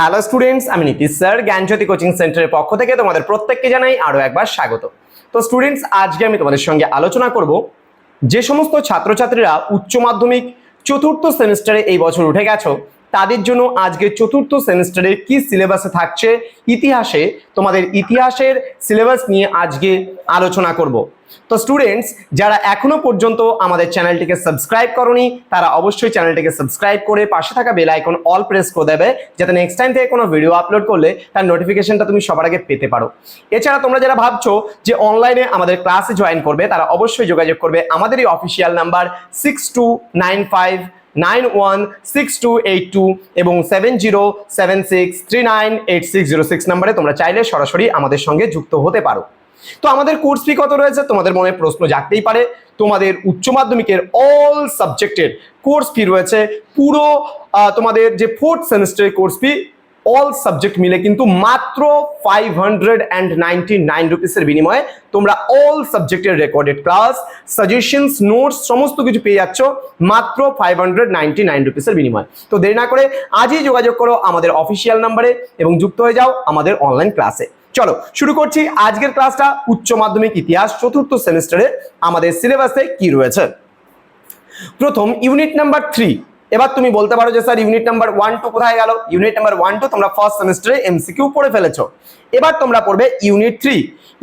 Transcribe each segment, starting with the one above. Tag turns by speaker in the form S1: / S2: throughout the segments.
S1: Hello students আমি Nitish sir, জ্ঞানজ্যোতি coaching সেন্টারের পক্ষ থেকে তোমাদের প্রত্যেককে জানাই আরও একবার স্বাগত। তো স্টুডেন্টস আজকে আমি তোমাদের সঙ্গে আলোচনা করব যে সমস্ত ছাত্রছাত্রীরা উচ্চ মাধ্যমিক চতুর্থ সেমিস্টারে এই বছর উঠে গেছো, তাদের জন্য আজকে চতুর্থ সেমিস্টারে কি সিলেবাসে থাকছে, ইতিহাসে তোমাদের ইতিহাসের সিলেবাস নিয়ে আজকে আলোচনা করব। তো স্টুডেন্টস যারা এখনও পর্যন্ত আমাদের চ্যানেলটিকে সাবস্ক্রাইব করনি, তারা অবশ্যই চ্যানেলটিকে সাবস্ক্রাইব করে পাশে থাকা বেল আইকন অল প্রেস করে দেবে, যাতে নেক্সট টাইম থেকে কোনো ভিডিও আপলোড করলে তার নোটিফিকেশনটা তুমি সবার আগে পেতে পারো। এছাড়া তোমরা যারা ভাবছ যে অনলাইনে আমাদের ক্লাসে জয়েন করবে, তারা অবশ্যই যোগাযোগ করবে আমাদের এই official number six two nine five nine one six two eight two এবং seven zero seven six three nine eight six zero six নাম্বারে তোমরা চাইলে সরাসরি আমাদের সঙ্গে যুক্ত হতে পারো। তো আমাদের কোর্স ফি কত রয়েছে? তোমাদের মনে প্রশ্ন জাগতেই পারে। তোমাদের উচ্চ মাধ্যমিকের অল সাবজেক্টের কোর্স ফি রয়েছে। পুরো তোমাদের যে ফোর্থ সেমিস্টারের কোর্স ফি অল সাবজেক্ট মিলে কিন্তু মাত্র five hundred and ninety nine রুপিসের বিনিময়ে তোমরা অল সাবজেক্টের রেকর্ডেড ক্লাস সাজেশনস নোটস সমস্ত কিছু পেয়ে যাচ্ছ মাত্র ফাইভ হান্ড্রেড নাইনটি নাইন রুপিসের বিনিময়ে। তো দেরি না করে আজই যোগাযোগ করো আমাদের অফিসিয়াল নাম্বারে এবং যুক্ত হয়ে যাও আমাদের অনলাইন ক্লাসে চলো, শুরু করছি আজকের ক্লাসটা উচ্চ মাধ্যমিক ইতিহাস চতুর্থ সেমিস্টারে আমাদের সিলেবাসে কি রয়েছে? প্রথম ইউনিট নাম্বার থ্রি এবার তুমি বলতে পারো যে, sir unit number one two কোথায় গেল? ইউনিট নাম্বার ওয়ান টু তোমরা ফার্স্ট সেমিস্টারে এমসিকিউ পড়ে ফেলেছো। এবার তোমরা পড়বে ইউনিট থ্রি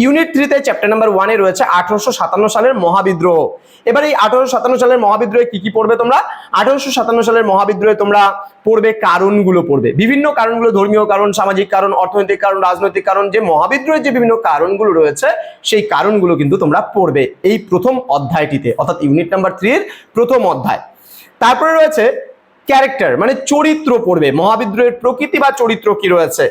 S1: ইউনিট থ্রিতে চ্যাপ্টার নাম্বার ওয়ানে রয়েছে আঠারোশো সাতান্ন সালের মহাবিদ্রোহ। এবার এই আঠারোশো সাতান্ন সালের মহাবিদ্রোহে কি কি পড়বে তোমরা? আঠারোশো সাতান্ন সালের মহাবিদ্রোহে তোমরা পড়বে কারণগুলো পড়বে। বিভিন্ন কারণগুলো, ধর্মীয় কারণ, সামাজিক কারণ, অর্থনৈতিক কারণ, রাজনৈতিক কারণ, যে মহাবিদ্রোহের যে বিভিন্ন কারণগুলো রয়েছে, সেই কারণগুলো কিন্তু তোমরা পড়বে। এই প্রথম অধ্যায়টিতে, অর্থাৎ ইউনিট নাম্বার থ্রির প্রথম অধ্যায়। তারপরে রয়েছে ক্যারেক্টার মানে চরিত্র পড়বে। মহাবিদ্রোহের প্রকৃতি বা চরিত্র কি রয়েছে?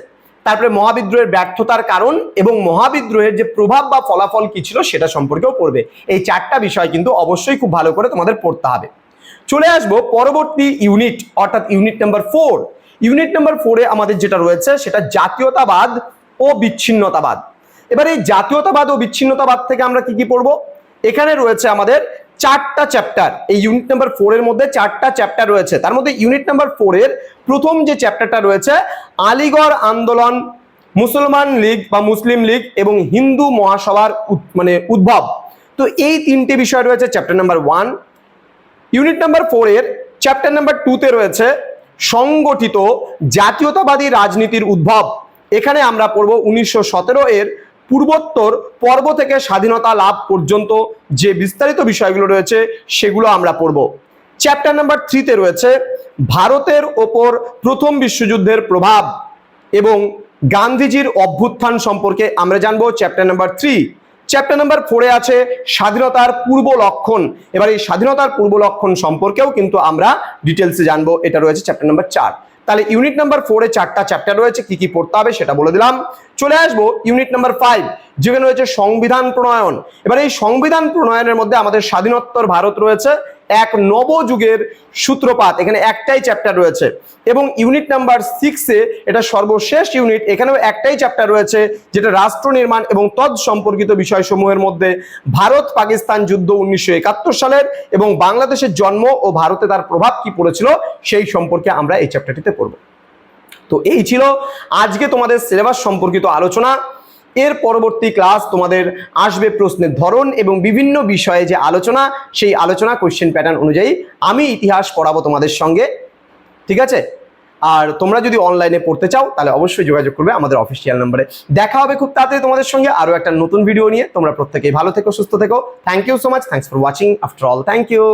S1: তারপরে মহাবিদ্রোহের ব্যর্থতার কারণ এবং মহাবিদ্রোহের যে প্রভাব বা ফলাফল কি ছিল সেটা সম্পর্কেও পড়বে। এই চারটা বিষয় কিন্তু অবশ্যই খুব ভালো করে তোমাদের পড়তে হবে। চলে আসব পরবর্তী ইউনিট, অর্থাৎ unit number four. Unit number ফোরে আমাদের যেটা রয়েছে সেটা জাতীয়তাবাদ ও বিচ্ছিন্নতাবাদ। এবার এই জাতীয়তাবাদ ও বিচ্ছিন্নতাবাদ থেকে আমরা কি কি পড়ব? এখানে রয়েছে আমাদের চারটা চ্যাপ্টার এই ইউনিট নাম্বার ফোর এর মধ্যে চারটা চ্যাপ্টার রয়েছে। তার মধ্যে ইউনিট নাম্বার ফোর এর প্রথম যে চ্যাপ্টারটা রয়েছে, আলিগড় আন্দোলন, মুসলমান লীগ বা মুসলিম লীগ এবং হিন্দু মহাসভার মানে উদ্ভব। তো এই তিনটে বিষয় রয়েছে chapter number one unit number four এর চ্যাপ্টার নাম্বার টুতে রয়েছে সংগঠিত জাতীয়তাবাদী রাজনীতির উদ্ভব। এখানে আমরা পড়ব উনিশশো সতেরো এর পূর্বোত্তর পর্ব থেকে স্বাধীনতা লাভ পর্যন্ত যে বিস্তারিত বিষয়গুলো রয়েছে, সেগুলো আমরা পড়ব। চ্যাপ্টার নাম্বার থ্রিতে রয়েছে, ভারতের ওপর প্রথম বিশ্বযুদ্ধের প্রভাব এবং গান্ধীজির অভ্যুত্থান সম্পর্কে আমরা জানব chapter number three chapter number ফোরে আছে স্বাধীনতার পূর্ব লক্ষণ। এবার এই স্বাধীনতার পূর্ব লক্ষণ সম্পর্কেও কিন্তু আমরা ডিটেলসে জানব। এটা রয়েছে চ্যাপ্টার নাম্বার চার। তাহলে ইউনিট নাম্বার ফোরে চারটা চ্যাপ্টার রয়েছে, কি কি পড়তে হবে সেটা বলে দিলাম। চলে আসব ইউনিট নাম্বার ফাইভ যেখানে রয়েছে সংবিধান প্রণয়ন। এবার এই সংবিধান প্রণয়নের মধ্যে আমাদের স্বাধীনোত্তর ভারত রয়েছে এক নবযুগের সূত্রপাত। এখানে একটাই চ্যাপ্টার রয়েছে। এবং ইউনিট নাম্বার সিক্সে এটা সর্বশেষ ইউনিট এখানেও একটাই চ্যাপ্টার রয়েছে, যেটা রাষ্ট্র নির্মাণ এবং তৎ সম্পর্কিত বিষয়সমূহের মধ্যে ভারত পাকিস্তান যুদ্ধ উনিশশো একাত্তর সালের এবং বাংলাদেশের জন্ম ও ভারতে তার প্রভাব কি পড়েছিল, সেই সম্পর্কে আমরা এই চ্যাপ্টারটিতে পড়ব। তো এই ছিল আজকে তোমাদের সিলেবাস সম্পর্কিত আলোচনা। এর পরবর্তী ক্লাস তোমাদের আসবে প্রশ্নের ধরন এবং বিভিন্ন বিষয়ে যে আলোচনা, সেই আলোচনা কোশ্চেন প্যাটার্ন অনুযায়ী আমি ইতিহাস পড়াবো তোমাদের সঙ্গে। ঠিক আছে? আর তোমরা যদি অনলাইনে পড়তে চাও, তাহলে অবশ্যই যোগাযোগ করবে আমাদের অফিসিয়াল নম্বরে দেখা হবে খুব তাড়াতাড়ি তোমাদের সঙ্গে আরও একটা নতুন ভিডিও নিয়ে। তোমরা প্রত্যেকেই ভালো থেকো, সুস্থ থেকো। Thank you so much thanks for watching after all thank you